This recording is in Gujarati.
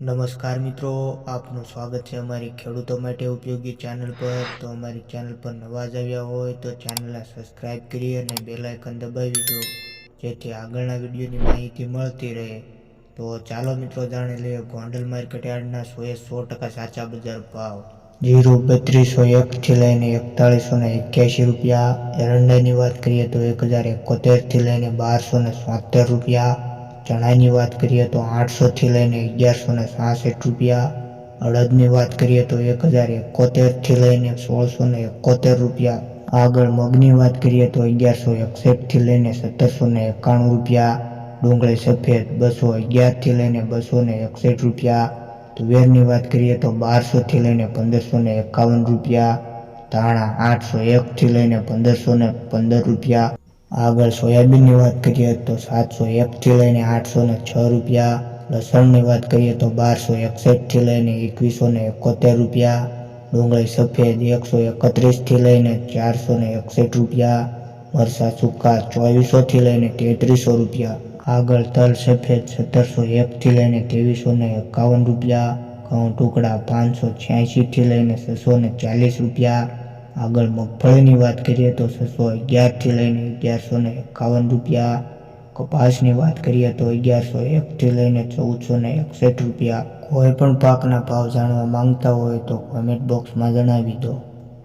નમસ્કાર મિત્રો, આપનું સ્વાગત છે અમારી ખેડૂતો માટે ઉપયોગી ચેનલ પર. તો અમારી ચેનલ પર નવા જ આવ્યા હોય તો ચેનલને સબસ્ક્રાઇબ કરી અને બેલાઇકન દબાવી દો, જેથી આગળના વિડીયોની માહિતી મળતી રહે. તો ચાલો મિત્રો, જાણી લઈએ ગોંડલ માર્કેટ યાર્ડના સોએ સો ટકા સાચા બજાર ભાવ. જીરો બત્રીસો એકથી લઈને એકતાળીસો ને એક્યાસી રૂપિયા. એરંડાની વાત કરીએ તો એક હજાર એકોતેરથી લઈને બારસો ને રૂપિયા. ચણાની વાત કરીએ તો આઠસોથી લઈને અગિયારસો ને સાસઠ રૂપિયા, અડદની વાત કરીએ તો એક હજાર એકોતેરથી લઈને સોળસો ને એકોતેર રૂપિયા, આગળ મગની વાત કરીએ તો અગિયારસો એકસઠથી લઈને સત્તરસો ને એકાણું રૂપિયા, ડુંગળી સફેદ બસો અગિયારથી લઈને બસો ને એકસઠ રૂપિયા, તુવેરની વાત કરીએ તો બારસોથી લઈને પંદરસો ને એકાવન રૂપિયા, ધાણા આઠસો એકથી લઈને પંદરસો ને પંદર રૂપિયા આગળ સોયાબીનની વાત કરીએ તો સાતસો એકથી લઈને આઠસો ને છ રૂપિયા. લસણની વાત કરીએ તો બારસો એકસઠથી લઈને એકવીસો ને એકોતેર રૂપિયા. ડુંગળી સફેદ એકસો એકત્રીસથી લઈને ચારસો ને એકસઠ રૂપિયા. મરસા સૂકા ચોવીસોથી લઈને તેત્રીસો રૂપિયા. આગળ તલ સફેદ સત્તરસો એકથી લઈને ત્રેવીસો ને એકાવન રૂપિયા. ઘઉં ટુકડા પાંચસો છ્યાસીથી લઈને છસો ને ચાલીસ રૂપિયા. આગળ મગફળીની વાત કરીએ તો છસો અગિયારથી લઈને અગિયારસો ને એકાવન રૂપિયા. કપાસની વાત કરીએ તો અગિયારસો એકથી લઈને ચૌદસો ને એકસઠ રૂપિયા. કોઈ પણ પાકના ભાવ જાણવા માંગતા હોય તો કોમેન્ટ બોક્સમાં જણાવી દો.